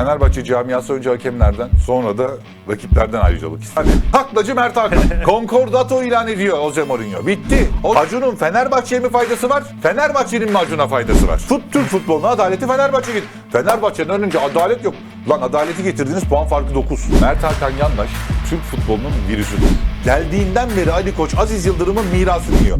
Fenerbahçe camiası önce hakemlerden sonra da rakiplerden ayrıcalık ister. Hadi taklacı Mert Hakan. Concordato ilan ediyor Jose Mourinho. Bitti. O Acun'un Fenerbahçe'ye mi faydası var? Fenerbahçe'nin mi Acun'a faydası var? Fut Türk futboluna adaleti Fenerbahçe git. Fenerbahçe'nin önünce adalet yok. Lan adaleti getirdiniz puan farkı 9. Mert Hakan Yandaş Türk futbolunun virüsüdür. Geldiğinden beri Ali Koç Aziz Yıldırım'ın mirasını yiyor.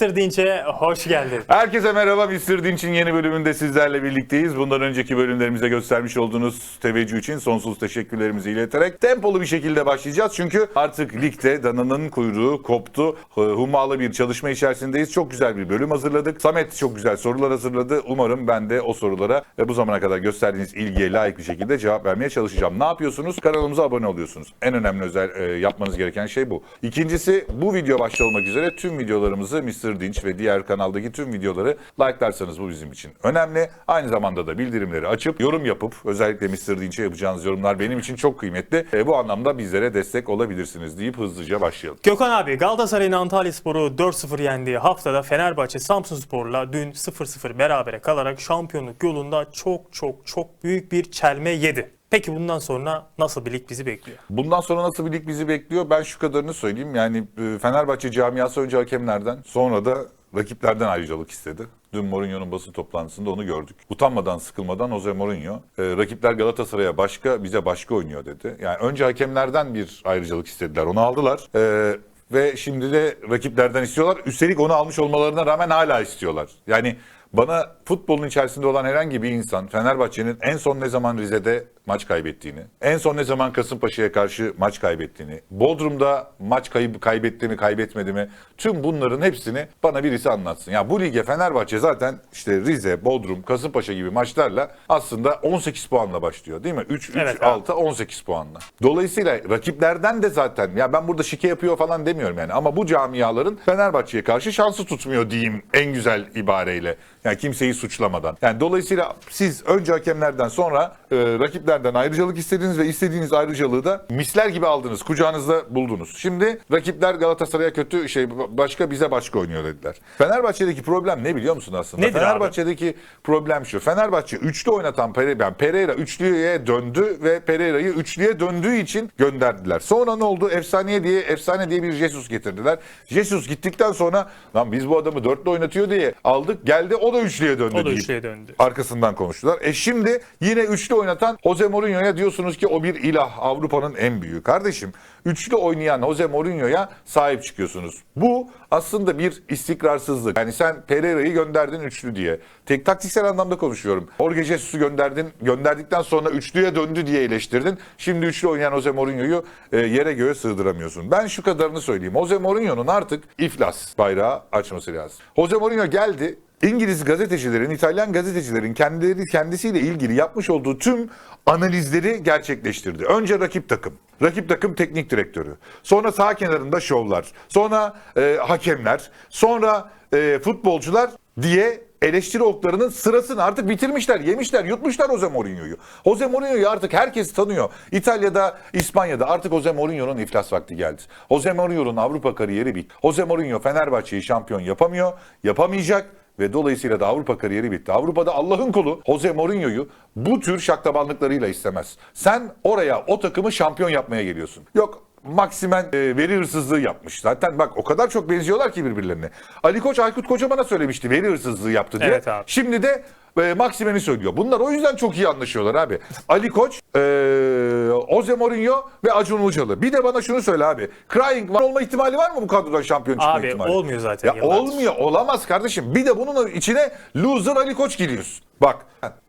Mr. Dinç'e hoş geldin. Herkese merhaba. Mr. Dinç'in yeni bölümünde sizlerle birlikteyiz. Bundan önceki bölümlerimize göstermiş olduğunuz teveccüh için sonsuz teşekkürlerimizi ileterek tempolu bir şekilde başlayacağız. Çünkü artık ligde dananın kuyruğu koptu. Hummalı bir çalışma içerisindeyiz. Çok güzel bir bölüm hazırladık. Samet çok güzel sorular hazırladı. Umarım ben de o sorulara ve bu zamana kadar gösterdiğiniz ilgiye layık bir şekilde cevap vermeye çalışacağım. Ne yapıyorsunuz? Kanalımıza abone oluyorsunuz. En önemli özel e, yapmanız gereken şey bu. İkincisi bu video başta olmak üzere tüm videolarımızı Mr. Dinç ve diğer kanaldaki tüm videoları like'larsanız bu bizim için önemli. Aynı zamanda da bildirimleri açıp yorum yapıp özellikle Mr. Dinç'e yapacağınız yorumlar benim için çok kıymetli. E, bu anlamda bizlere destek olabilirsiniz deyip hızlıca başlayalım. Gökhan abi Galatasaray'ın Antalya Sporu 4-0 yendiği haftada Fenerbahçe Samsun Spor'la dün 0-0 berabere kalarak şampiyonluk yolunda çok çok çok büyük bir çelme yedi. Peki bundan sonra nasıl bir lig bizi bekliyor? Bundan sonra nasıl bir lig bizi bekliyor? Ben şu kadarını söyleyeyim. Yani e, Fenerbahçe camiası önce hakemlerden sonra da rakiplerden ayrıcalık istedi. Dün Mourinho'nun basın toplantısında onu gördük. Utanmadan sıkılmadan Jose Mourinho e, rakipler Galatasaray'a başka bize başka oynuyor dedi. Yani önce hakemlerden bir ayrıcalık istediler. Onu aldılar. E, ve şimdi de rakiplerden istiyorlar. Üstelik onu almış olmalarına rağmen hala istiyorlar. Yani bana futbolun içerisinde olan herhangi bir insan Fenerbahçe'nin en son ne zaman Rize'de maç kaybettiğini, en son ne zaman Kasımpaşa'ya karşı maç kaybettiğini, Bodrum'da maç kayıp kaybetti mi kaybetmedi mi tüm bunların hepsini bana birisi anlatsın. Ya bu lige Fenerbahçe zaten işte Rize, Bodrum, Kasımpaşa gibi maçlarla aslında 18 puanla başlıyor değil mi? 3 3 Evet abi. 6 18 puanla. Dolayısıyla rakiplerden de zaten ya ben burada şike yapıyor falan demiyorum yani ama bu camiaların Fenerbahçe'ye karşı şansı tutmuyor diyeyim en güzel ibareyle. Yani kimseyi suçlamadan. Yani dolayısıyla siz önce hakemlerden sonra e, rakiplerden ayrıcalık istediniz ve istediğiniz ayrıcalığı da misler gibi aldınız. Kucağınızda buldunuz. Şimdi rakipler Galatasaray'a kötü şey başka bize başka oynuyor dediler. Fenerbahçe'deki problem ne biliyor musun aslında? Nedir abi? Fenerbahçe'deki problem şu. Fenerbahçe üçlü oynatan Pereira, yani Pereira üçlüye döndü ve Pereira'yı üçlüye döndüğü için gönderdiler. Sonra ne oldu? Efsane diye efsane diye bir Jesus getirdiler. Jesus gittikten sonra lan biz bu adamı dörtlü oynatıyor diye aldık. Geldi o da üçlüye döndü O da üçlüye döndü. Arkasından konuştular. E şimdi yine üçlü oynatan Jose Mourinho'ya diyorsunuz ki o bir ilah Avrupa'nın en büyüğü. Kardeşim üçlü oynayan Jose Mourinho'ya sahip çıkıyorsunuz. Bu aslında bir istikrarsızlık. Yani sen Pereira'yı gönderdin üçlü diye. Tek taktiksel anlamda konuşuyorum. Jorge Jesus'u gönderdin. Gönderdikten sonra üçlüye döndü diye eleştirdin. Şimdi üçlü oynayan Jose Mourinho'yu e, yere göğe sığdıramıyorsun. Ben şu kadarını söyleyeyim. Jose Mourinho'nun artık iflas bayrağı açması lazım. Jose Mourinho geldi. İngiliz gazetecilerin, İtalyan gazetecilerin kendileri kendisiyle ilgili yapmış olduğu tüm analizleri gerçekleştirdi. Önce rakip takım, rakip takım teknik direktörü, sonra sağ kenarında şovlar, sonra e, hakemler, sonra e, futbolcular diye eleştiri oklarının sırasını artık bitirmişler, yemişler, yutmuşlar Jose Mourinho'yu. Jose Mourinho'yu artık herkes tanıyor. İtalya'da, İspanya'da artık Jose Mourinho'nun iflas vakti geldi. Jose Mourinho'nun Avrupa kariyeri bitti. Jose Mourinho Fenerbahçe'yi şampiyon yapamıyor, yapamayacak ve dolayısıyla da Avrupa kariyeri bitti. Avrupa'da Allah'ın kulu Jose Mourinho'yu bu tür şaklabanlıklarıyla istemez. Sen oraya o takımı şampiyon yapmaya geliyorsun. Yok Maksimen e, veri hırsızlığı yapmış. Zaten bak o kadar çok benziyorlar ki birbirlerine. Ali Koç Aykut Kocaman'a söylemişti veri hırsızlığı yaptı diye. Evet abi. Şimdi de e, Maksimen'i söylüyor. Bunlar o yüzden çok iyi anlaşıyorlar abi. Ali Koç Ee, Jose Mourinho ve Acun Ilıcalı. Bir de bana şunu söyle abi. Crying var olma ihtimali var mı bu kadrodan şampiyon çıkma Abi ihtimali? olmuyor zaten Ya yıllardır. olmuyor. Olamaz kardeşim. Bir de bunun içine loser Ali Koç giriyorsun. Bak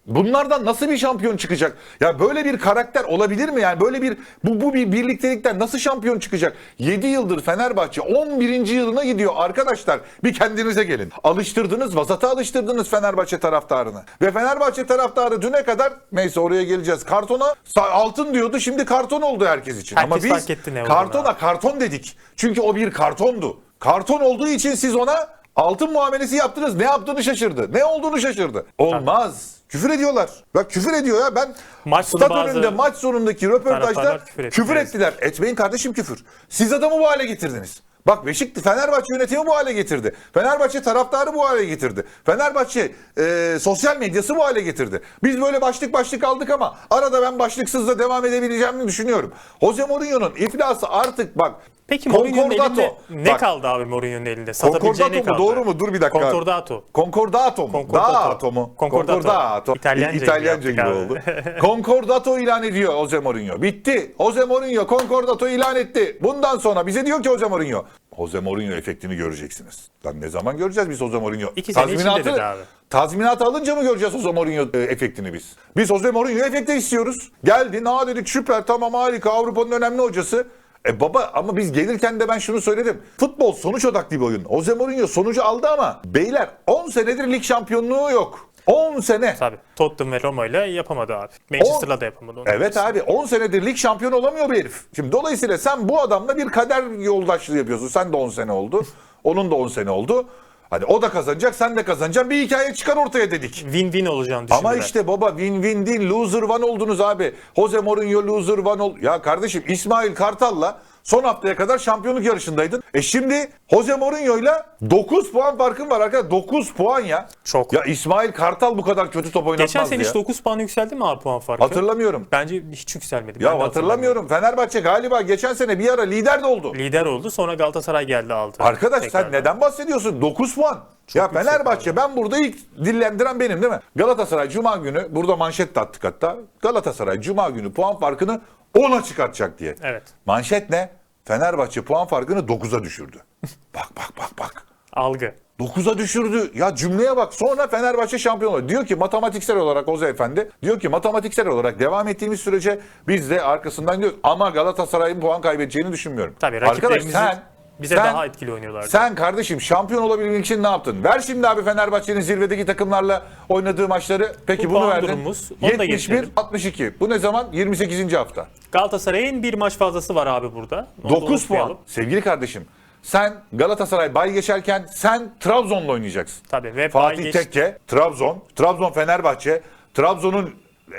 bunlardan nasıl bir şampiyon çıkacak? Ya böyle bir karakter olabilir mi? Yani böyle bir bu, bu bir birliktelikten nasıl şampiyon çıkacak? 7 yıldır Fenerbahçe 11. yılına gidiyor arkadaşlar. Bir kendinize gelin. Alıştırdınız, vasata alıştırdınız Fenerbahçe taraftarını. Ve Fenerbahçe taraftarı düne kadar neyse oraya geleceğiz. Kartona altın diyordu. Şimdi karton oldu herkes için. Herkes Ama biz fark etti ne kartona abi. karton dedik. Çünkü o bir kartondu. Karton olduğu için siz ona altın muamelesi yaptınız. Ne yaptığını şaşırdı. Ne olduğunu şaşırdı. Olmaz. Küfür ediyorlar. Bak küfür ediyor ya. Ben Maç stat önünde maç sonundaki röportajda küfür küfür, etti. ettiler. Etmeyin kardeşim küfür. Siz adamı bu hale getirdiniz. Bak Beşiktaş Fenerbahçe yönetimi bu hale getirdi. Fenerbahçe taraftarı bu hale getirdi. Fenerbahçe e, sosyal medyası bu hale getirdi. Biz böyle başlık başlık aldık ama arada ben başlıksız da devam edebileceğimi düşünüyorum. Jose Mourinho'nun iflası artık bak Peki Mourinho'nun Concordato. elinde ne Bak, kaldı abi Mourinho'nun elinde? Satabileceği Concordato ne mu? kaldı? Doğru mu? Dur bir dakika. Concordato. Concordato mu? Concordato. Dato mu? Concordato. İtalyanca gibi İtalyanca gibi yaptık oldu. Concordato ilan ediyor Jose Mourinho. Bitti. Jose Mourinho Concordato ilan etti. Bundan sonra bize diyor ki Jose Mourinho. Jose Mourinho efektini göreceksiniz. Lan ne zaman göreceğiz biz Jose Mourinho? İki sene içinde dedi abi. Tazminatı alınca mı göreceğiz Jose Mourinho e, efektini biz? Biz Jose Mourinho efekti istiyoruz. Geldi, na dedik süper tamam harika Avrupa'nın önemli hocası. E baba ama biz gelirken de ben şunu söyledim. Futbol sonuç odaklı bir oyun. Jose Mourinho sonucu aldı ama beyler 10 senedir lig şampiyonluğu yok. 10 sene. Tabii. Tottenham ve Roma ile yapamadı abi. Manchester'la da yapamadı. onu. Evet abi 10 senedir lig şampiyonu olamıyor bir herif. Şimdi dolayısıyla sen bu adamla bir kader yoldaşlığı yapıyorsun. Sen de 10 sene oldu. Onun da 10 sene oldu. Hani o da kazanacak, sen de kazanacaksın. Bir hikaye çıkar ortaya dedik. Win-win olacağını düşündüler. Ama işte baba win-win değil loser one oldunuz abi. Jose Mourinho loser one ol. Ya kardeşim İsmail Kartal'la son haftaya kadar şampiyonluk yarışındaydın. E şimdi Jose Mourinho'yla 9 puan farkın var arkadaşlar. 9 puan ya. Çok. Ya İsmail Kartal bu kadar kötü top oynatmazdı Geçen sene ya. hiç 9 puan yükseldi mi abi puan farkı? Hatırlamıyorum. Bence hiç yükselmedi. Ben Ya de hatırlamıyorum. Fenerbahçe galiba geçen sene bir ara lider de oldu. Lider oldu sonra Galatasaray geldi aldı. Arkadaş sen Tekrardan. neden bahsediyorsun? 9 puan. ya yüksek Fenerbahçe ben burada ilk dillendiren benim değil mi? Galatasaray Cuma günü burada manşet de attık hatta. Galatasaray Cuma günü puan farkını 10'a çıkartacak diye. Evet. Manşet ne? Fenerbahçe puan farkını 9'a düşürdü. bak bak bak bak. Algı. 9'a düşürdü. Ya cümleye bak. Sonra Fenerbahçe şampiyon oldu. Diyor ki matematiksel olarak Oza Efendi diyor ki matematiksel olarak devam ettiğimiz sürece biz de arkasından diyoruz. Ama Galatasaray'ın puan kaybedeceğini düşünmüyorum. Tabii Arkadaş sen bize sen- daha etkili oynuyorlardı. sen kardeşim şampiyon olabilmek için ne yaptın? Ver şimdi abi Fenerbahçe'nin zirvedeki takımlarla oynadığı maçları. Peki Bu bunu verdin. durumumuz, onu da 71 getirelim. 62. Bu ne zaman? 28. hafta. Galatasaray'ın bir maç fazlası var abi burada. Onu da 9 puan. Sevgili kardeşim sen Galatasaray bay geçerken sen Trabzon'la oynayacaksın. Tabii ve Fatih Tekke, Trabzon, Trabzon Fenerbahçe, Trabzon'un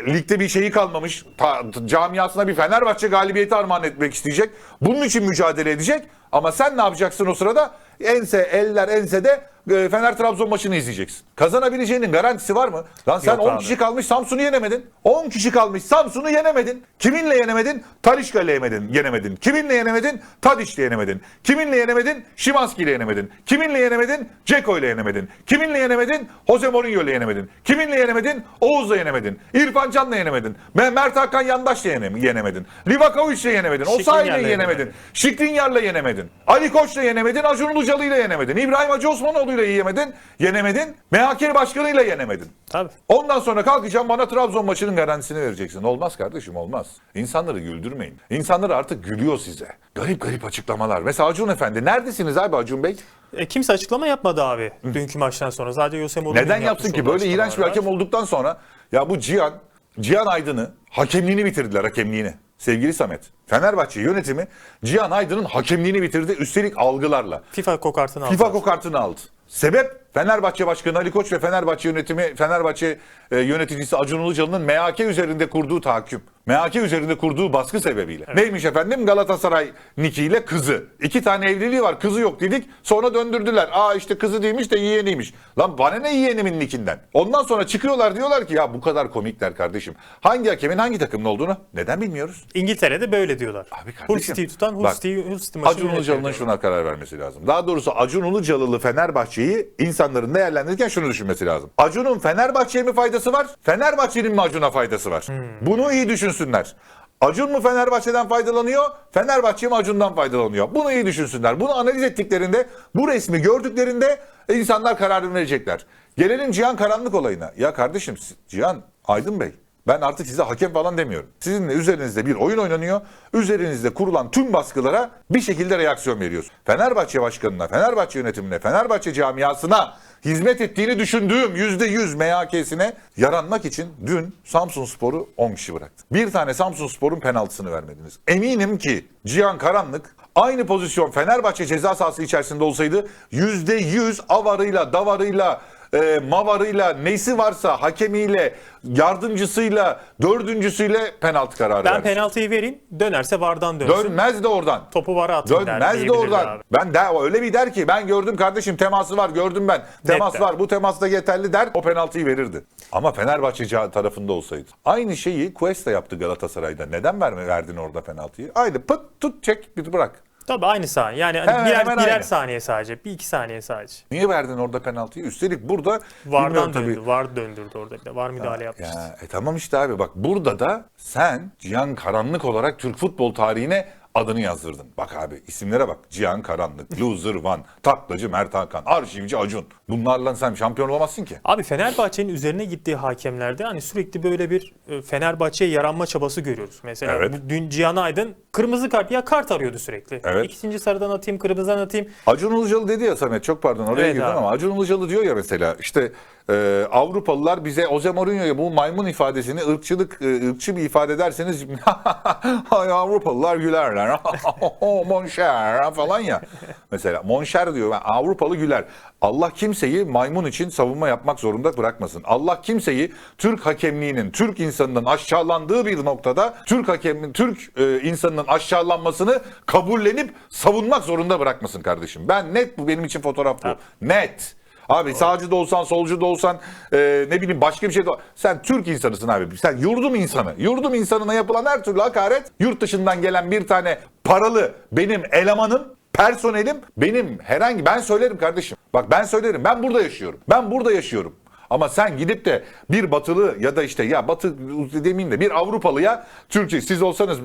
ligde bir şeyi kalmamış. Ta- camiasına bir Fenerbahçe galibiyeti armağan etmek isteyecek. Bunun için mücadele edecek. Ama sen ne yapacaksın o sırada? Ense, eller ensede e, Fener Trabzon maçını izleyeceksin. Kazanabileceğinin garantisi var mı? Lan sen Yok 10 abi. kişi kalmış Samsun'u yenemedin. 10 kişi kalmış Samsun'u yenemedin. Kiminle yenemedin? Talişka ile yenemedin. yenemedin. Kiminle yenemedin? Tadiç'le yenemedin. Kiminle yenemedin? Şimanski ile yenemedin. Kiminle yenemedin? Ceko ile yenemedin. Kiminle yenemedin? Jose Mourinho ile yenemedin. Kiminle yenemedin? Oğuz'la yenemedin. İrfan Can'la yenemedin. Me- Mert Hakan Yandaş'la yene- yenemedin. Livakovic'le yenemedin. Osayi'yle yenemedin. Şikrinyar'la yenemedin. Ali Koç'la yenemedin. Acun Ilıcalı'yla yenemedin. İbrahim Hacı Osmanoğlu'yla yiyemedin. Yenemedin. MHK Başkanı'yla yenemedin. Tabii. Ondan sonra kalkacağım bana Trabzon maçının garantisini vereceksin. Olmaz kardeşim olmaz. İnsanları güldürmeyin. İnsanlar artık gülüyor size. Garip garip açıklamalar. Mesela Acun Efendi neredesiniz abi Acun Bey? E, kimse açıklama yapmadı abi dünkü maçtan sonra. Sadece Jose Mourinho'nun Neden yapsın ki? Böyle iğrenç bir hakem olduktan sonra ya bu Cihan, Cihan Aydın'ı hakemliğini bitirdiler hakemliğini. Sevgili Samet. Fenerbahçe yönetimi Cihan Aydın'ın hakemliğini bitirdi. Üstelik algılarla. FIFA kokartını aldı. FIFA kokartını aldı. Sebep Fenerbahçe Başkanı Ali Koç ve Fenerbahçe yönetimi, Fenerbahçe e, yöneticisi Acun Ilıcalı'nın MHK üzerinde kurduğu tahakküm. MHK üzerinde kurduğu baskı sebebiyle. Neymiş efendim? Galatasaray Niki ile kızı. İki tane evliliği var. Kızı yok dedik. Sonra döndürdüler. Aa işte kızı değilmiş de yeğeniymiş. Lan bana ne yeğenimin Nikinden? Ondan sonra çıkıyorlar diyorlar ki ya bu kadar komikler kardeşim. Hangi hakemin hangi takımın olduğunu neden bilmiyoruz? İngiltere'de böyle diyorlar. Abi kardeşim, Hull City'yi tutan Hull City, Hull City maçını Acun Ilıcalı'nın şuna karar vermesi lazım. Daha doğrusu Acun Ilıcalı'lı Fenerbahçe Fenerbahçe'yi insanların değerlendirirken şunu düşünmesi lazım. Acun'un Fenerbahçe'ye mi faydası var? Fenerbahçe'nin mi Acun'a faydası var? Bunu iyi düşünsünler. Acun mu Fenerbahçe'den faydalanıyor? Fenerbahçe mi Acun'dan faydalanıyor? Bunu iyi düşünsünler. Bunu analiz ettiklerinde, bu resmi gördüklerinde insanlar kararını verecekler. Gelelim Cihan Karanlık olayına. Ya kardeşim Cihan Aydın Bey ben artık size hakem falan demiyorum. Sizinle üzerinizde bir oyun oynanıyor. Üzerinizde kurulan tüm baskılara bir şekilde reaksiyon veriyorsun. Fenerbahçe başkanına, Fenerbahçe yönetimine, Fenerbahçe camiasına hizmet ettiğini düşündüğüm %100 MHK'sine yaranmak için dün Samsun Spor'u 10 kişi bıraktı. Bir tane Samsun Spor'un penaltısını vermediniz. Eminim ki Cihan Karanlık aynı pozisyon Fenerbahçe ceza sahası içerisinde olsaydı %100 avarıyla, davarıyla, e, mavarıyla neysi varsa hakemiyle, yardımcısıyla, dördüncüsüyle penaltı kararı Ben verdi. penaltıyı vereyim. Dönerse VAR'dan dönsün. Dönmez de oradan. Topu VAR'a atın der. Dönmez de diyebilirler oradan. abi. Ben de öyle bir der ki ben gördüm kardeşim teması var gördüm ben. Temas der. var bu temas da yeterli der o penaltıyı verirdi. Ama Fenerbahçe ca- tarafında olsaydı. Aynı şeyi Cuesta yaptı Galatasaray'da. Neden verme verdin orada penaltıyı? Aynı pıt tut çek bir bırak. Tabii aynı saniye. Yani hani Hemen birer, hemen birer aynı. saniye sadece. Bir iki saniye sadece. Niye verdin orada penaltıyı? Üstelik burada VAR'dan bilmiyorum tabii. döndü. VAR döndürdü orada bir de. VAR müdahale yapmıştı. Ya, e tamam işte abi bak burada da sen Cihan Karanlık olarak Türk futbol tarihine adını yazdırdın. Bak abi isimlere bak. Cihan Karanlık, Loser One, Taklacı Mert Hakan, Arşivci Acun. Bunlarla sen şampiyon olamazsın ki. Abi Fenerbahçe'nin üzerine gittiği hakemlerde hani sürekli böyle bir e, Fenerbahçe'ye yaranma çabası görüyoruz. Mesela Evet. bu- dün Cihan Aydın kırmızı kart ya kart arıyordu sürekli. Evet. İkinci sarıdan atayım, kırmızıdan atayım. Acun Ilıcalı dedi ya Samet çok pardon oraya Evet girdim abi. ama Acun Ilıcalı diyor ya mesela işte e, Avrupalılar bize Jose Mourinho'ya bu maymun ifadesini ırkçılık e, ırkçı bir ifade ederseniz Ay, Avrupalılar gülerler. Monşer falan ya. Mesela Monşer diyor ben Avrupalı güler. Allah kimseyi maymun için savunma yapmak zorunda bırakmasın. Allah kimseyi Türk hakemliğinin, Türk insanının aşağılandığı bir noktada Türk hakemin, Türk e, insanının aşağılanmasını kabullenip savunmak zorunda bırakmasın kardeşim. Ben net bu benim için fotoğraf bu. Net. Abi sağcı da olsan, solcu da olsan, e, ne bileyim başka bir şey de Sen Türk insanısın abi. Sen yurdum insanı. Yurdum insanına yapılan her türlü hakaret yurt dışından gelen bir tane paralı benim elemanım personelim benim herhangi ben söylerim kardeşim. Bak ben söylerim. Ben burada yaşıyorum. Ben burada yaşıyorum. Ama sen gidip de bir batılı ya da işte ya batı demeyeyim de bir Avrupalıya Türkçe siz olsanız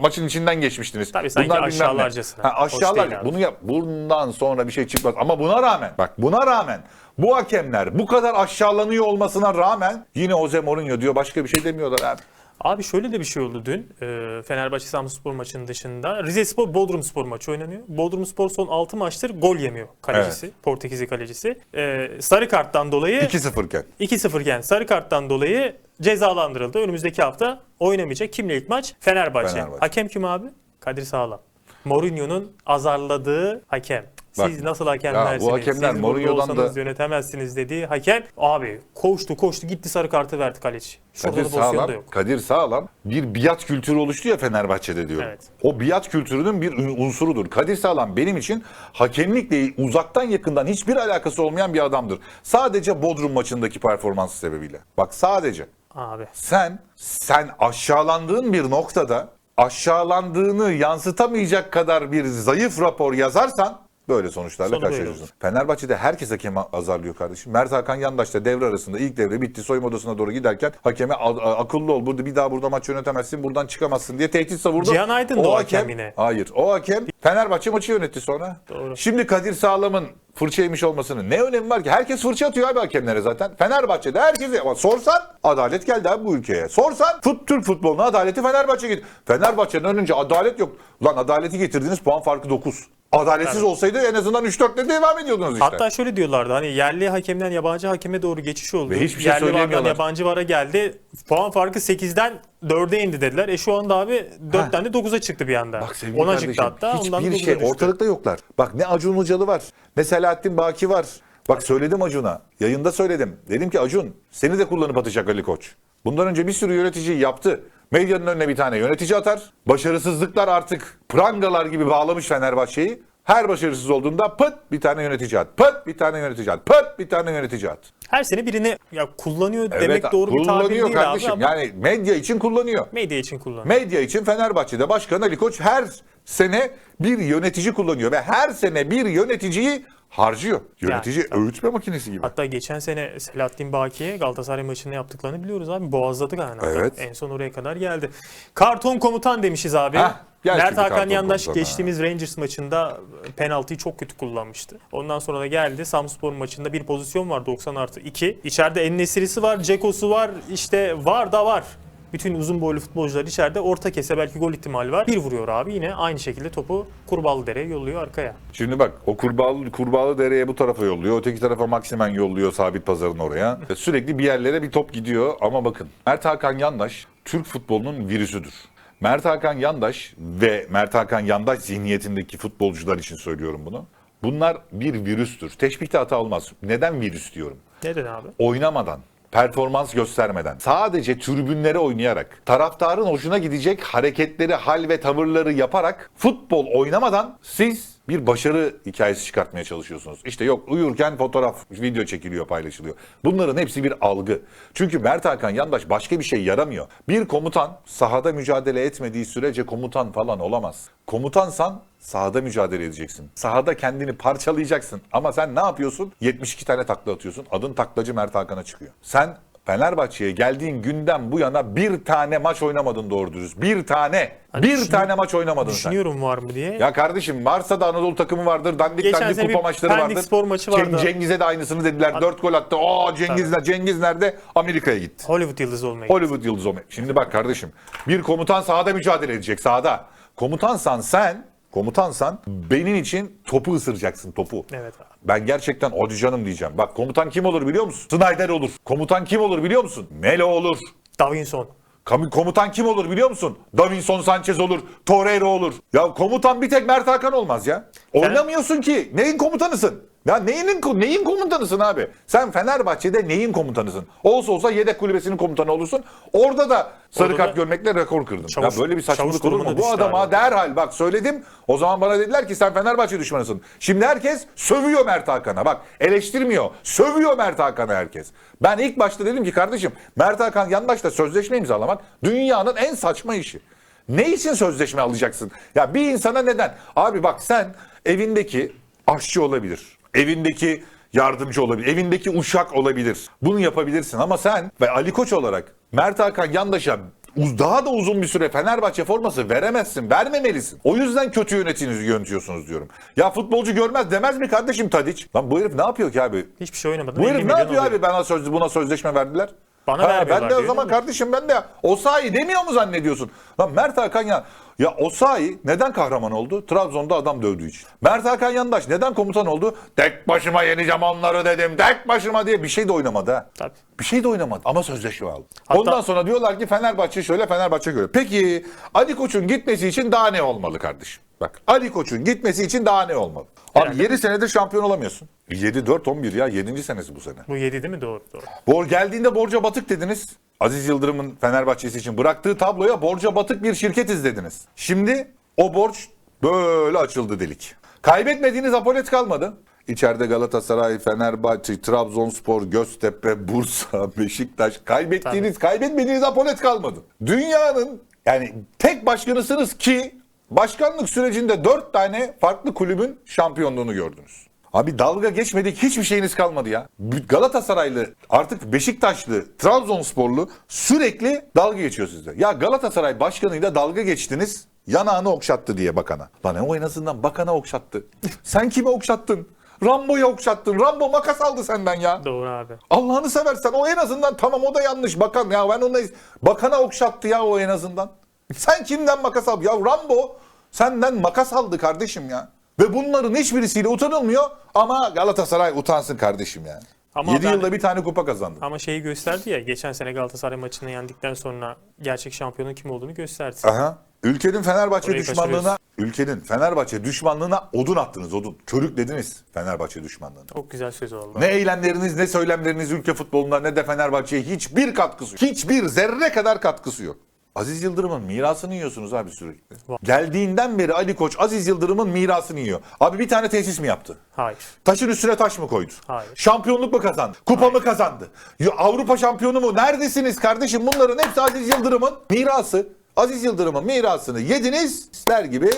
maçın içinden geçmiştiniz. Tabii sanki ne. aşağılarcasına. Ha, aşağılar. Bunu yap. Bundan sonra bir şey çıkmaz. Ama buna rağmen bak buna rağmen bu hakemler bu kadar aşağılanıyor olmasına rağmen yine Jose Mourinho diyor başka bir şey demiyorlar abi. Abi şöyle de bir şey oldu dün. Ee, Fenerbahçe Samsunspor maçının dışında. Rizespor Bodrumspor maçı oynanıyor. Bodrumspor son 6 maçtır gol yemiyor kalecisi. Portekizli kalecisi. Ee, sarı karttan dolayı 2-0 iken. 2-0 iken sarı karttan dolayı cezalandırıldı. Önümüzdeki hafta oynamayacak. Kimle ilk maç? Fenerbahçe. Fenerbahçe. Hakem kim abi? Kadir Sağlam. Mourinho'nun azarladığı hakem. Siz Bak, nasıl hakemlersiniz? ya bu hakemler Siz burada Mourinho'dan olsanız da- yönetemezsiniz dediği hakem. Abi koştu koştu gitti sarı kartı verdi kaleci. Şurada Kadir da Sağlam, da yok. Kadir Sağlam bir biat kültürü oluştu ya Fenerbahçe'de diyorum. Evet. O biat kültürünün bir unsurudur. Kadir Sağlam benim için hakemlikle uzaktan yakından hiçbir alakası olmayan bir adamdır. Sadece Bodrum maçındaki performansı sebebiyle. Bak sadece. Abi. Sen sen aşağılandığın bir noktada aşağılandığını yansıtamayacak kadar bir zayıf rapor yazarsan böyle sonuçlarla Sonu karşılaşıyorsun. Fenerbahçe'de herkes hakemi azarlıyor kardeşim. Mert Hakan Yandaş'ta devre arasında ilk devre bitti soyunma odasına doğru giderken hakeme "A- a- akıllı ol burada bir daha burada maç yönetemezsin buradan çıkamazsın diye tehdit savurdu. Cihan Aydın da o hakem yine. Hayır o hakem Fenerbahçe maçı yönetti sonra. Doğru. Şimdi Kadir Sağlam'ın fırça yemiş olmasının ne önemi var ki? Herkes fırça atıyor abi hakemlere zaten. Fenerbahçe'de herkese ama sorsan adalet geldi abi bu ülkeye. Sorsan fut, Türk futboluna adaleti Fenerbahçe getir. Fenerbahçe'den önce adalet yok. Lan adaleti getirdiniz puan farkı 9. Adaletsiz Evet. olsaydı en azından 3-4'le devam ediyordunuz işte. Hatta şöyle diyorlardı hani yerli hakemden yabancı hakeme doğru geçiş oldu. Ve hiçbir şey yerli vardan yabancı vara geldi. Puan farkı 8'den 4'e indi dediler. E şu anda abi 4'ten de 9'a çıktı bir anda. Bak sevgili 10'a kardeşim çıktı hatta. hiçbir 9'a şey düştü. ortalıkta yoklar. Bak ne Acun Ilıcalı var ne Selahattin Baki var. Bak söyledim Acun'a yayında söyledim. Dedim ki Acun seni de kullanıp atacak Ali Koç. Bundan önce bir sürü yöneticiyi yaptı. Medyanın önüne bir tane yönetici atar. Başarısızlıklar artık prangalar gibi bağlamış Fenerbahçe'yi. Her başarısız olduğunda pıt bir tane yönetici at. Pıt bir tane yönetici at. Pıt bir tane yönetici at. Her sene birini ya kullanıyor demek doğru bir tabir değil kardeşim. abi ama Yani medya için kullanıyor. medya için kullanıyor. Medya için Fenerbahçe'de Başkan Ali Koç her sene bir yönetici kullanıyor ve her sene bir yöneticiyi Harcıyor. Yönetici Yani, tabii. öğütme makinesi gibi. Hatta geçen sene Selahattin Baki'ye Galatasaray maçında yaptıklarını biliyoruz abi. Boğazladı galiba. Evet. En son oraya kadar geldi. Karton komutan demişiz abi. Heh, gel Mert Hakan Yandaş geçtiğimiz Rangers maçında penaltıyı çok kötü kullanmıştı. Ondan sonra da geldi. Samspor maçında bir pozisyon var 90 artı 2. İçeride Ennesiri'si var, Ceko'su var. işte var da var. Bütün uzun boylu futbolcular içeride orta kese belki gol ihtimali var. Bir vuruyor abi yine aynı şekilde topu Kurbağalıdere'ye yolluyor arkaya. Şimdi bak o kurbağalı, kurbağalı dereye bu tarafa yolluyor. Öteki tarafa Maksimen yolluyor sabit pazarın oraya. Sürekli bir yerlere bir top gidiyor ama bakın Mert Hakan Yandaş Türk futbolunun virüsüdür. Mert Hakan Yandaş ve Mert Hakan Yandaş zihniyetindeki futbolcular için söylüyorum bunu. Bunlar bir virüstür. Teşbihte hata olmaz. Neden virüs diyorum? Neden abi? oynamadan, performans göstermeden, sadece tribünlere oynayarak, taraftarın hoşuna gidecek hareketleri, hal ve tavırları yaparak futbol oynamadan siz bir başarı hikayesi çıkartmaya çalışıyorsunuz. İşte yok uyurken fotoğraf, video çekiliyor, paylaşılıyor. Bunların hepsi bir algı. Çünkü Mert Hakan Yandaş başka bir şey yaramıyor. Bir komutan sahada mücadele etmediği sürece komutan falan olamaz. Komutansan sahada mücadele edeceksin. Sahada kendini parçalayacaksın. Ama sen ne yapıyorsun? 72 tane takla atıyorsun. Adın taklacı Mert Hakan'a çıkıyor. Sen Fenerbahçe'ye geldiğin günden bu yana bir tane maç oynamadın doğru dürüst. Bir tane. Hani bir tane maç oynamadın sen. Düşünüyorum var mı diye. Ya kardeşim varsa da Anadolu takımı vardır. Dandik Geçen dandik kupa maçları vardır. spor maçı vardı. Cengiz'e de aynısını dediler. 4 gol attı. Aa Cengiz, nerede? Cengiz nerede? Amerika'ya gitti. Hollywood yıldızı olmaya gitti. Hollywood yıldızı olmak. Şimdi bak kardeşim bir komutan sahada mücadele edecek sahada. Komutansan sen, komutansan benim için topu ısıracaksın topu. Evet abi. Ben gerçekten hadi canım diyeceğim. Bak komutan kim olur biliyor musun? Snyder olur. Komutan kim olur biliyor musun? Melo olur. Davinson. Kam- Komutan kim olur biliyor musun? Davinson Sanchez olur, Torreira olur. Ya komutan bir tek Mert Hakan olmaz ya. Oynamıyorsun ki. Neyin komutanısın? Ya neyinin neyin komutanısın abi? Sen Fenerbahçe'de neyin komutanısın? Olsa olsa yedek kulübesinin komutanı olursun. Orada da sarı Orada kart görmekle rekor kırdın. çavuş- ya böyle bir saçmalık olur mu? Bu adama abi. derhal bak söyledim. O zaman bana dediler ki sen Fenerbahçe düşmanısın. Şimdi herkes sövüyor Mert Hakan'a. Bak eleştirmiyor. Sövüyor Mert Hakan'a herkes. Ben ilk başta dedim ki kardeşim Mert Hakan yandaşla sözleşme imzalamak dünyanın en saçma işi. Ne için sözleşme alacaksın? Ya bir insana neden? Abi bak sen evindeki aşçı olabilir. Evindeki yardımcı olabilir. Evindeki uşak olabilir. Bunu yapabilirsin ama sen ve Ali Koç olarak Mert Hakan yandaşa daha da uzun bir süre Fenerbahçe forması veremezsin, vermemelisin. O yüzden kötü yönetinizi yönetiyorsunuz diyorum. Ya futbolcu görmez demez mi kardeşim Tadiç? Lan bu herif ne yapıyor ki abi? Hiçbir şey oynamadı. Bu 50 herif ne yapıyor alıyor. abi bana söz, buna sözleşme verdiler? Bana Ha, Ben de o zaman kardeşim ben de. Osayi demiyor mu zannediyorsun? Lan Mert Hakan ya. Ya Osayi neden kahraman oldu? Trabzon'da adam dövdüğü için. Mert Hakan Yandaş neden komutan oldu? Tek başıma yeneceğim onları dedim. Tek başıma diye bir şey de oynamadı ha. Tabii. Bir şey de oynamadı ama sözleşme aldı. Hatta- Ondan sonra diyorlar ki Fenerbahçe şöyle Fenerbahçe böyle. Peki Ali Koç'un gitmesi için daha ne olmalı kardeşim? Bak Ali Koç'un gitmesi için daha ne olmalı? Abi Herhalde- 7 senedir şampiyon olamıyorsun. 7-4-11 ya 7. senesi bu sene. Bu 7 değil mi? Doğru doğru. Bor geldiğinde borca batık dediniz. Aziz Yıldırım'ın Fenerbahçesi için bıraktığı tabloya borca batık bir şirketiz dediniz. Şimdi o borç böyle açıldı delik. Kaybetmediğiniz apolet kalmadı. İçeride Galatasaray, Fenerbahçe, Trabzonspor, Göztepe, Bursa, Beşiktaş kaybettiğiniz, kaybetmediğiniz apolet kalmadı. Dünyanın yani tek başkanısınız ki başkanlık sürecinde dört tane farklı kulübün şampiyonluğunu gördünüz. Abi dalga geçmedik hiçbir şeyiniz kalmadı ya. Galatasaraylı artık Beşiktaşlı, Trabzonsporlu sürekli dalga geçiyor sizde. Ya Galatasaray başkanıyla dalga geçtiniz yanağını okşattı diye bakana. Lan o en azından bakana okşattı. Sen kime okşattın? Rambo'ya okşattın. Rambo makas aldı senden ya. Doğru abi. Allah'ını seversen o en azından tamam o da yanlış bakan ya ben ona bakana okşattı ya o en azından. Sen kimden makas al? Ya Rambo senden makas aldı kardeşim ya. Ve bunların hiçbirisiyle utanılmıyor ama Galatasaray utansın kardeşim yani. Ama 7 ben- yılda bir tane kupa kazandı. Ama şeyi gösterdi ya geçen sene Galatasaray maçını yendikten sonra gerçek şampiyonun kim olduğunu gösterdi. Aha. Ülkenin Fenerbahçe Orayı düşmanlığına, ülkenin Fenerbahçe düşmanlığına odun attınız odun. Körüklediniz Fenerbahçe düşmanlığını. Çok güzel söz oldu. Ne eylemleriniz ne söylemleriniz ülke futboluna ne de Fenerbahçe'ye hiçbir katkısı yok. Hiçbir zerre kadar katkısı yok. Aziz Yıldırım'ın mirasını yiyorsunuz abi sürekli. Geldiğinden beri Ali Koç Aziz Yıldırım'ın mirasını yiyor. Abi bir tane tesis mi yaptı? Hayır. Taşın üstüne taş mı koydu? Hayır. Şampiyonluk mu kazandı? Kupa mı kazandı? Avrupa şampiyonu mu? Neredesiniz kardeşim? Bunların hepsi Aziz Yıldırım'ın mirası. Aziz Yıldırım'ın mirasını yediniz. İster gibi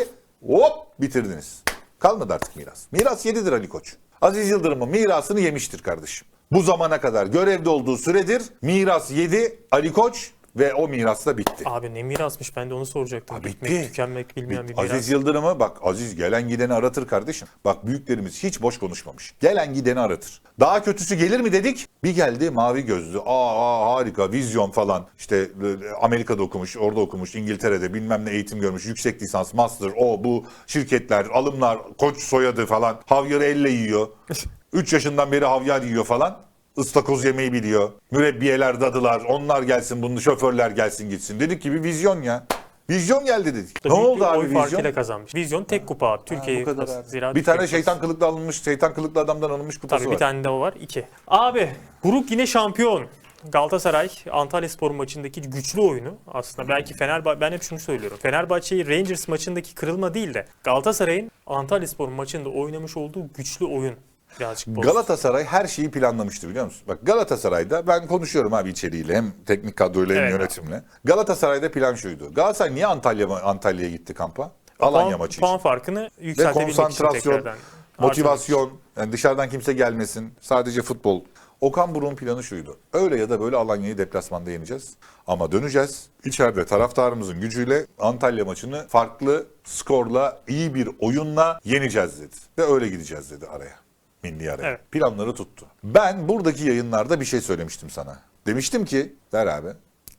hop bitirdiniz. Kalmadı artık miras. Miras yedidir Ali Koç. Aziz Yıldırım'ın mirasını yemiştir kardeşim. Bu zamana kadar görevde olduğu süredir miras yedi Ali Koç ve o miras da bitti. Abi ne mirasmış ben de onu soracaktım. Ha, Bitmek, bitti. tükenmek bilmeyen bir Aziz miras. Yıldırım'ı bak Aziz gelen gideni aratır kardeşim. Bak büyüklerimiz hiç boş konuşmamış. Gelen gideni aratır. Daha kötüsü gelir mi dedik? Bir geldi mavi gözlü. Aa, aa, harika vizyon falan. İşte e, Amerika'da okumuş, orada okumuş, İngiltere'de bilmem ne eğitim görmüş. Yüksek lisans, master, o bu şirketler, alımlar, koç soyadı falan. Havyarı elle yiyor. 3 yaşından beri havyar yiyor falan. Istakoz yemeyi biliyor. Mürebbiyeler, dadılar, onlar gelsin, bunu şoförler gelsin gitsin. Dedik ki bir vizyon ya. Vizyon geldi dedik. Ne Büyük oldu abi oy vizyon? farkıyla kazanmış. Vizyon tek kupa abi. Türkiye. Ziraat Bir tane şeytan kılıklı alınmış, şeytan kılıklı adamdan alınmış kupası Tabii var. bir tane de o var. iki. Abi grup yine şampiyon. Galatasaray Antalya Spor maçındaki güçlü oyunu aslında belki Fenerbahçe ben hep şunu söylüyorum. Fenerbahçe'yi Rangers maçındaki kırılma değil de Galatasaray'ın Antalya Spor maçında oynamış olduğu güçlü oyun birazcık bozdu. Galatasaray her şeyi planlamıştı biliyor musun? Bak Galatasaray'da ben konuşuyorum abi içeriğiyle hem teknik kadroyla hem Evet. yönetimle. Galatasaray'da plan şuydu. Galatasaray niye Antalya Antalya'ya gitti kampa? Alanya puan, maçı puan için. farkını Ve yükseltebilmek için konsantrasyon, tekrardan. motivasyon, yani dışarıdan kimse gelmesin. Sadece futbol. Okan Buruk'un planı şuydu. Öyle ya da böyle Alanya'yı deplasmanda yeneceğiz. Ama döneceğiz. İçeride taraftarımızın gücüyle Antalya maçını farklı skorla, iyi bir oyunla yeneceğiz dedi. Ve öyle gideceğiz dedi araya. Milli araya. Evet. Planları tuttu. Ben buradaki yayınlarda bir şey söylemiştim sana. Demiştim ki, ver abi.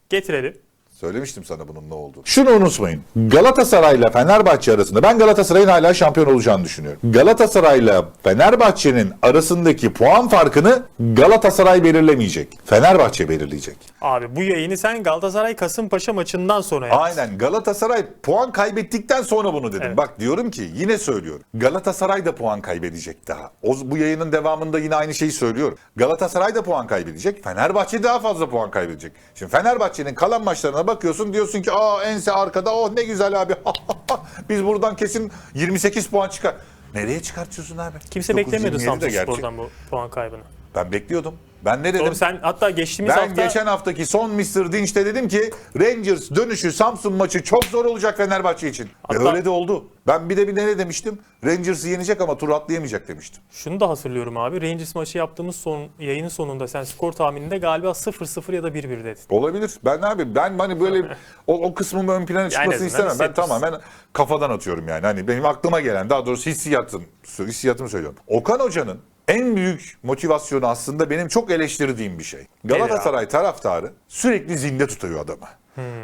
Getirelim. Söylemiştim sana bunun ne olduğunu. Şunu unutmayın. Galatasaray'la Fenerbahçe arasında ben Galatasaray'ın hala şampiyon olacağını düşünüyorum. Galatasaray'la Fenerbahçe'nin arasındaki puan farkını Galatasaray belirlemeyecek. Fenerbahçe belirleyecek. Abi bu yayını sen Galatasaray Kasımpaşa maçından sonra yaptın. Aynen Galatasaray puan kaybettikten sonra bunu dedim. Evet. Bak diyorum ki yine söylüyorum. Galatasaray da puan kaybedecek daha. O, bu yayının devamında yine aynı şeyi söylüyorum. Galatasaray da puan kaybedecek. Fenerbahçe daha fazla puan kaybedecek. Şimdi Fenerbahçe'nin kalan maçlarına bakıyorsun diyorsun ki aa ense arkada oh ne güzel abi. Biz buradan kesin 28 puan çıkar. Nereye çıkartıyorsun abi? Kimse 9, beklemiyordu 27 de Samsun. Spor'dan bu puan kaybını. Ben bekliyordum. Ben ne dedim? Doğru sen hatta geçtiğimiz Ben hafta geçen haftaki son Mr. Dinç'te dedim ki Rangers dönüşü Samsun maçı çok zor olacak Fenerbahçe için. Ve Hatta- öyle de oldu. Ben bir de bir ne demiştim? Rangers'ı yenecek ama tur atlayamayacak demiştim. şunu da hatırlıyorum abi. Rangers maçı yaptığımız son yayının sonunda sen skor tahmininde galiba 0-0 ya da 1-1 dedin. Olabilir. Ben ne abi ben hani böyle o, o kısmımı ön plana çıkmasını istemem. Ben tamamen kafadan atıyorum yani. Hani benim aklıma gelen daha doğrusu hissiyatım, hissiyatımı söylüyorum. Okan Hoca'nın en büyük motivasyonu aslında benim çok eleştirdiğim bir şey. Galatasaray taraftarı sürekli zinde tutuyor adamı.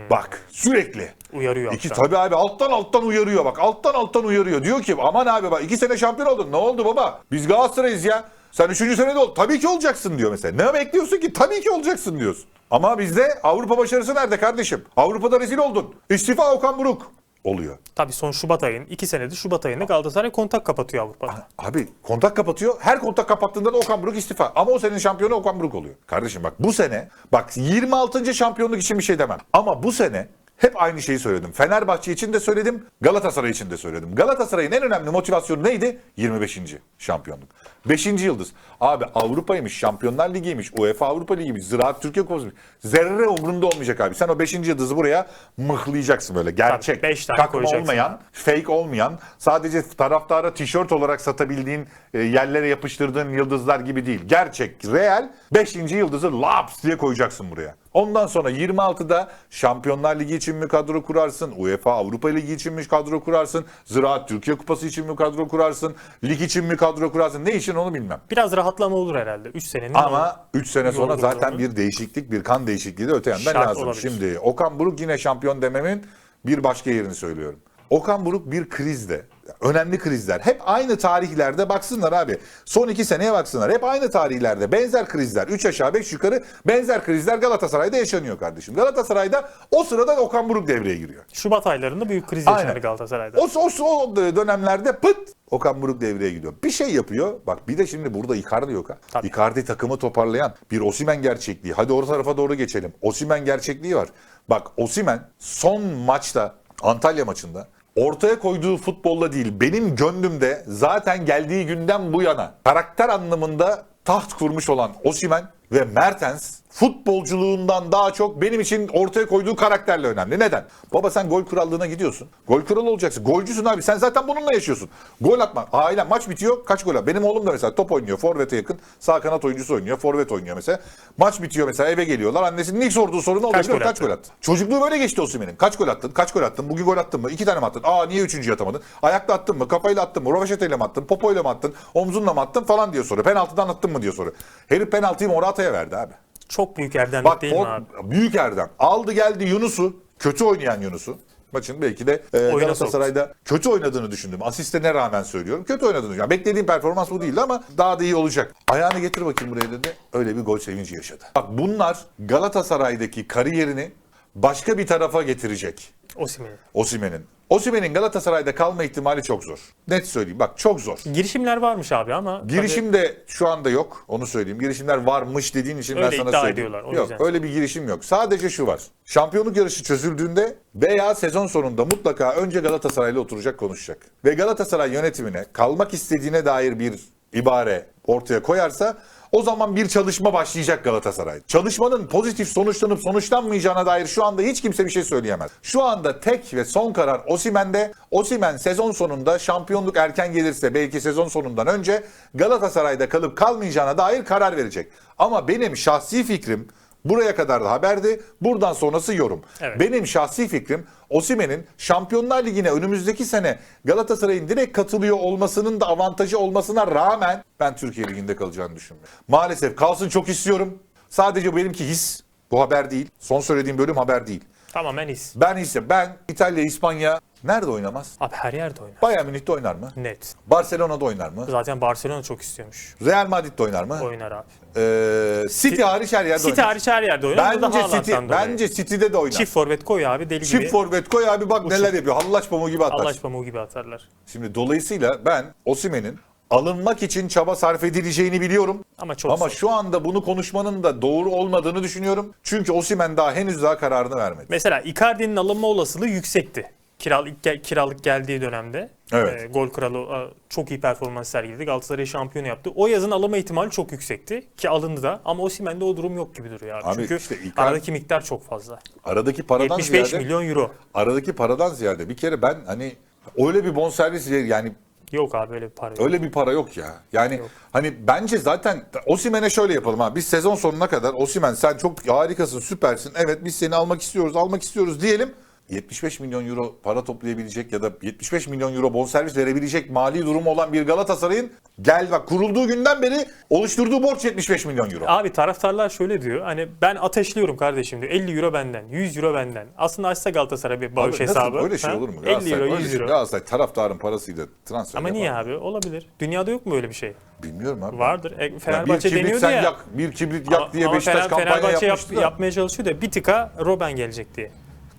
Bak sürekli. Uyarıyor İki hatta. tabii abi alttan alttan uyarıyor bak. Alttan alttan uyarıyor. Diyor ki aman abi bak iki sene şampiyon oldun. Ne oldu baba? Biz Galatasaray'ız ya. Sen üçüncü senede ol. Tabii ki olacaksın diyor mesela. Ne bekliyorsun ki? Tabii ki olacaksın diyorsun. Ama bizde Avrupa başarısı nerede kardeşim? Avrupa'da rezil oldun. İstifa Okan Buruk. Oluyor. Tabii son Şubat ayın, 2 senedir Şubat ayında Galatasaray kontak kapatıyor Avrupa'da. Abi kontak kapatıyor. Her kontak kapattığında da Okan Buruk istifa. Ama o senenin şampiyonu Okan Buruk oluyor. Kardeşim bak bu sene bak 26. şampiyonluk için bir şey demem. Ama bu sene hep aynı şeyi söyledim. Fenerbahçe için de söyledim. Galatasaray için de söyledim. Galatasaray'ın en önemli motivasyonu neydi? 25. şampiyonluk. 5. yıldız. Abi Avrupa'ymış, Şampiyonlar Ligi'ymiş, UEFA Avrupa Ligi'ymiş, Ziraat Türkiye Kupası'ymış. Zerre umrunda olmayacak abi. Sen o 5. yıldızı buraya mıhlayacaksın böyle. Gerçek. beş tane takım koyacaksın. olmayan, fake olmayan, sadece taraftara tişört olarak satabildiğin, e, yerlere yapıştırdığın yıldızlar gibi değil. Gerçek, real 5. yıldızı laps diye koyacaksın buraya. Ondan sonra 26'da Şampiyonlar Ligi için mi kadro kurarsın? UEFA Avrupa Ligi için mi kadro kurarsın? Ziraat Türkiye Kupası için mi kadro kurarsın? Lig için mi kadro kurarsın? Ne için onu bilmem. Biraz rahatlama olur herhalde 3 senenin. Ama 3 sene sonra zaten bir değişiklik, bir kan değişikliği de öte yandan Şart lazım. olabilir. Şimdi Okan Buruk yine şampiyon dememin bir başka yerini söylüyorum. Okan Buruk bir krizde, önemli krizler. Hep aynı tarihlerde baksınlar abi. Son iki seneye baksınlar. Hep aynı tarihlerde benzer krizler. 3 aşağı 5 yukarı benzer krizler Galatasaray'da yaşanıyor kardeşim. Galatasaray'da o sırada Okan Buruk devreye giriyor. Şubat aylarında büyük kriz yaşandı Galatasaray'da. O, o, o dönemlerde pıt Okan Buruk devreye gidiyor. Bir şey yapıyor. Bak bir de şimdi burada Icardi yok ha. Tabii. Icardi takımı toparlayan bir Osimen gerçekliği. Hadi o tarafa doğru geçelim. Osimen gerçekliği var. Bak Osimen son maçta Antalya maçında ortaya koyduğu futbolla değil benim gönlümde zaten geldiği günden bu yana karakter anlamında taht kurmuş olan Osimen ve Mertens futbolculuğundan daha çok benim için ortaya koyduğu karakterle önemli. Neden? Baba sen gol krallığına gidiyorsun. Gol kralı olacaksın. Golcüsün abi. Sen zaten bununla yaşıyorsun. Gol atma. Ailem maç bitiyor. Kaç gol at? Benim oğlum da mesela top oynuyor. Forvet'e yakın. Sağ kanat oyuncusu oynuyor. Forvet oynuyor mesela. Maç bitiyor mesela eve geliyorlar. Annesinin ilk sorduğu soru ne oluyor? Kaç gol Kaç gol attın? Çocukluğu böyle geçti Osimhen'in. Kaç gol attın? Kaç gol attın? Bugün gol attın mı? İki tane mi attın? Aa niye üçüncüyü atamadın? Ayakla attın mı? Kafayla attın mı? Rovaşeteyle mi attın? Popoyla mı attın? Omzunla mı attın? Falan diye soruyor. Penaltıdan attın mı diye soruyor. Herif penaltıyı Morata'ya verdi abi. Çok büyük erdemlik Bak değil mi abi? büyük erdem. Aldı geldi Yunus'u. Kötü oynayan Yunus'u. Maçın belki de e, Oyuna Galatasaray'da kötü oynadığını düşündüm. Asistene rağmen söylüyorum. Kötü oynadığını. Yani beklediğim performans bu değildi ama daha da iyi olacak. Ayağını getir bakayım buraya dedi. Öyle bir gol sevinci yaşadı. Bak bunlar Galatasaray'daki kariyerini başka bir tarafa getirecek. Osimhen'in. Osimhen'in. Osimhen'in Galatasaray'da kalma ihtimali çok zor. Net söyleyeyim. Bak çok zor. Girişimler varmış abi ama Girişim de şu anda yok. Onu söyleyeyim. Girişimler varmış dediğin için ben Öyle sana iddia söyleyeyim. ediyorlar, o yok yüzden. öyle bir girişim yok. Sadece şu var. Şampiyonluk yarışı çözüldüğünde veya sezon sonunda mutlaka önce Galatasaray'la oturacak konuşacak. Ve Galatasaray yönetimine kalmak istediğine dair bir ibare ortaya koyarsa o zaman bir çalışma başlayacak Galatasaray. Çalışmanın pozitif sonuçlanıp sonuçlanmayacağına dair şu anda hiç kimse bir şey söyleyemez. Şu anda tek ve son karar Osimen'de. Osimen sezon sonunda şampiyonluk erken gelirse belki sezon sonundan önce Galatasaray'da kalıp kalmayacağına dair karar verecek. Ama benim şahsi fikrim buraya kadar da haberdi. Buradan sonrası yorum. Evet. Benim şahsi fikrim Osimen'in Şampiyonlar Ligi'ne önümüzdeki sene Galatasaray'ın direkt katılıyor olmasının da avantajı olmasına rağmen ben Türkiye Ligi'nde kalacağını düşünmüyorum. Maalesef kalsın çok istiyorum. Sadece benimki his. Bu haber değil. Son söylediğim bölüm haber değil. tamamen his. Ben hisse ben İtalya, İspanya nerede oynamaz? Abi her yerde oynar. Bayern Münih'te oynar mı? Net. Barcelona'da oynar mı? Zaten Barcelona çok istiyormuş. Real Madrid'de oynar mı? Oynar abi. Ee, City hariç her yerde City oynar. hariç her yerde oynar. Bu da Bence Haaland'dan City, dolayı. bence City'de de oynar. Çift forvet koy abi deli Çift gibi. forvet koy abi bak neler çift- yapıyor. Hallaç pamuğu gibi atar. Allah pamuğu gibi atarlar. Şimdi dolayısıyla ben Osimen'in alınmak için çaba sarf edileceğini biliyorum. Ama çok Ama zor. şu anda bunu konuşmanın da doğru olmadığını düşünüyorum. Çünkü Osimen daha henüz daha kararını vermedi. Mesela Icardi'nin alınma olasılığı yüksekti. Kiralık, gel- kiralık geldiği dönemde. Evet. Ee, gol kralı e, çok iyi performans sergiledi. Galatasaray'ı şampiyon yaptı. O yazın alınma ihtimali çok yüksekti. Ki alındı da. Ama Osimhen'de o durum yok gibi duruyor abi. Abi Çünkü işte Icardi- aradaki miktar çok fazla. Aradaki paradan 75 ziyade milyon euro. aradaki paradan ziyade bir kere ben hani öyle bir bonservis yani Yok abi öyle bir para yok. Öyle bir para yok ya. Yani Yok. hani bence zaten Osimen'e şöyle yapalım ha. Biz sezon sonuna kadar Osimen sen çok harikasın, süpersin. Evet biz seni almak istiyoruz, almak istiyoruz diyelim. 75 milyon euro para toplayabilecek ya da 75 milyon euro bonservis verebilecek mali durumu olan bir Galatasaray'ın gel bak kurulduğu günden beri oluşturduğu borç 75 milyon euro. Abi taraftarlar şöyle diyor. Hani ben ateşliyorum kardeşim diyor. 50 euro benden, 100 euro benden. Aslında açsa Galatasaray bir bağış Abi nasıl- hesabı. Öyle şey ha? olur mu? 50 Galatasaray, euro, öyle 100 şey- euro. Galatasaray taraftarın parasıyla transfer Ama yapar. niye abi? Olabilir. Dünyada yok mu öyle bir şey? Bilmiyorum abi. Vardır. E, Fenerbahçe bir kibrit deniyordu ya. yak, bir kibrit yak Ama- diye ama Beşiktaş Fener- kampanya Fenerbahçe yap- yapmıştı da. yapmaya çalışıyor da bir tıka Robben gelecek diye.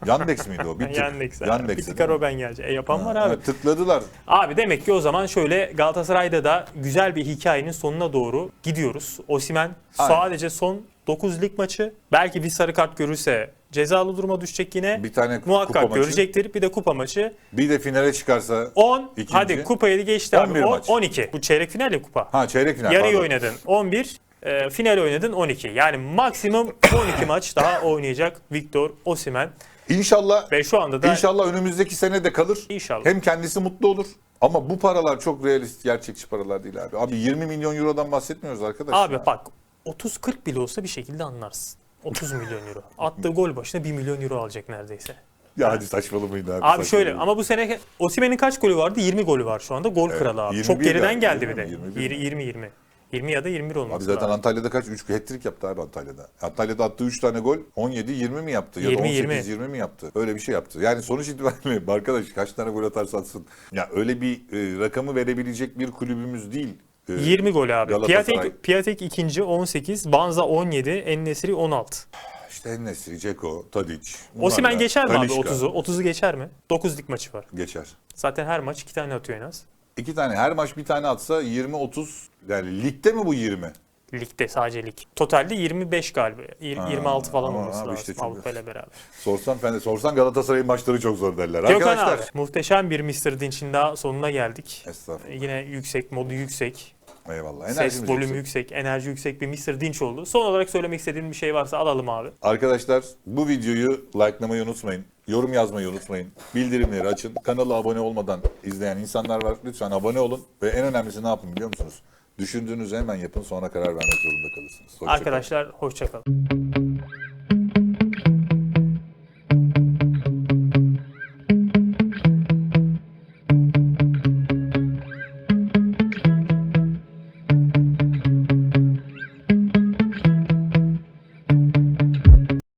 Yandex miydi o? Bir tık. Yandex. Yandex. Bir tıka Robben gelecek. E yapan var abi. Tıkladılar. Abi demek ki o zaman şöyle Galatasaray'da da güzel bir hikayenin sonuna doğru gidiyoruz. Osimen sadece son 9 lig maçı. Belki bir sarı kart görürse cezalı duruma düşecek yine. Bir tane Muhakkak kupa maçı. görecektir. Bir de kupa maçı. Bir de finale çıkarsa 10. İkinci. Hadi kupayı geçti abi. 11 On- maç. 12. Bu çeyrek final ya kupa. ha çeyrek final. Yarıyı oynadın 11. e, final oynadın 12. Yani maksimum 12 maç daha oynayacak Victor Osimen. İnşallah Ve şu anda da İnşallah önümüzdeki sene de kalır. İnşallah. Hem kendisi mutlu olur. Ama bu paralar çok realist, gerçekçi paralar değil abi. Abi 20 milyon eurodan bahsetmiyoruz arkadaş. Abi bak 30-40 bile olsa bir şekilde anlarsın. 30 milyon euro. Attığı gol başına 1 milyon euro alacak neredeyse. Ya hadi saçmalamayın abi. Abi şöyle ama bu sene Osimhen'in kaç golü vardı? 20 golü var şu anda. Gol kralı abi. 21 Çok geriden galiba, geldi bir de. 21 mi? 20 20. 20 ya da 21 olması Abi zaten lazım. Antalya'da kaç? 3 hat-trick yaptı abi Antalya'da. Antalya'da attığı 3 tane gol 17-20 mi yaptı? Ya da 20, 18-20 mi yaptı? Öyle bir şey yaptı. Yani sonuç itibariyle arkadaş kaç tane gol atarsa atsın. Ya öyle bir e, rakamı verebilecek bir kulübümüz değil. E, 20 gol abi. Piatek, Piatek ikinci 18, Banza 17, Ennesiri 16. İşte Enesri, Ceko, Tadic. Osimen da- geçer mi abi Talisca 30'u? 30'u geçer mi? 9 lig maçı var. Geçer. Zaten her maç 2 tane atıyor en az. İki tane her maç bir tane atsa 20-30 yani ligde mi bu 20? Ligde sadece lig. Totalde 25 galiba. Ha, 26 falan ama olması abi lazım işte çok- Avrupa ile beraber. Sorsan ben de sorsan Galatasaray'ın maçları çok zor derler. Gökhan Arkadaşlar. abi muhteşem bir Mr. Dinç'in daha sonuna geldik. Estağfurullah. Yine yüksek, modu yüksek. Eyvallah. Ses Enerjimiz volümü yüksek. yüksek, enerji yüksek bir Mr. Dinç oldu. Son olarak söylemek istediğin bir şey varsa alalım abi. Arkadaşlar bu videoyu likelamayı unutmayın. Yorum yazmayı unutmayın. Bildirimleri açın. Kanala abone olmadan izleyen insanlar var. Lütfen abone olun. Ve en önemlisi ne yapın biliyor musunuz? Düşündüğünüzü hemen yapın sonra karar vermek zorunda kalırsınız. Hoşça. Arkadaşlar hoşçakalın.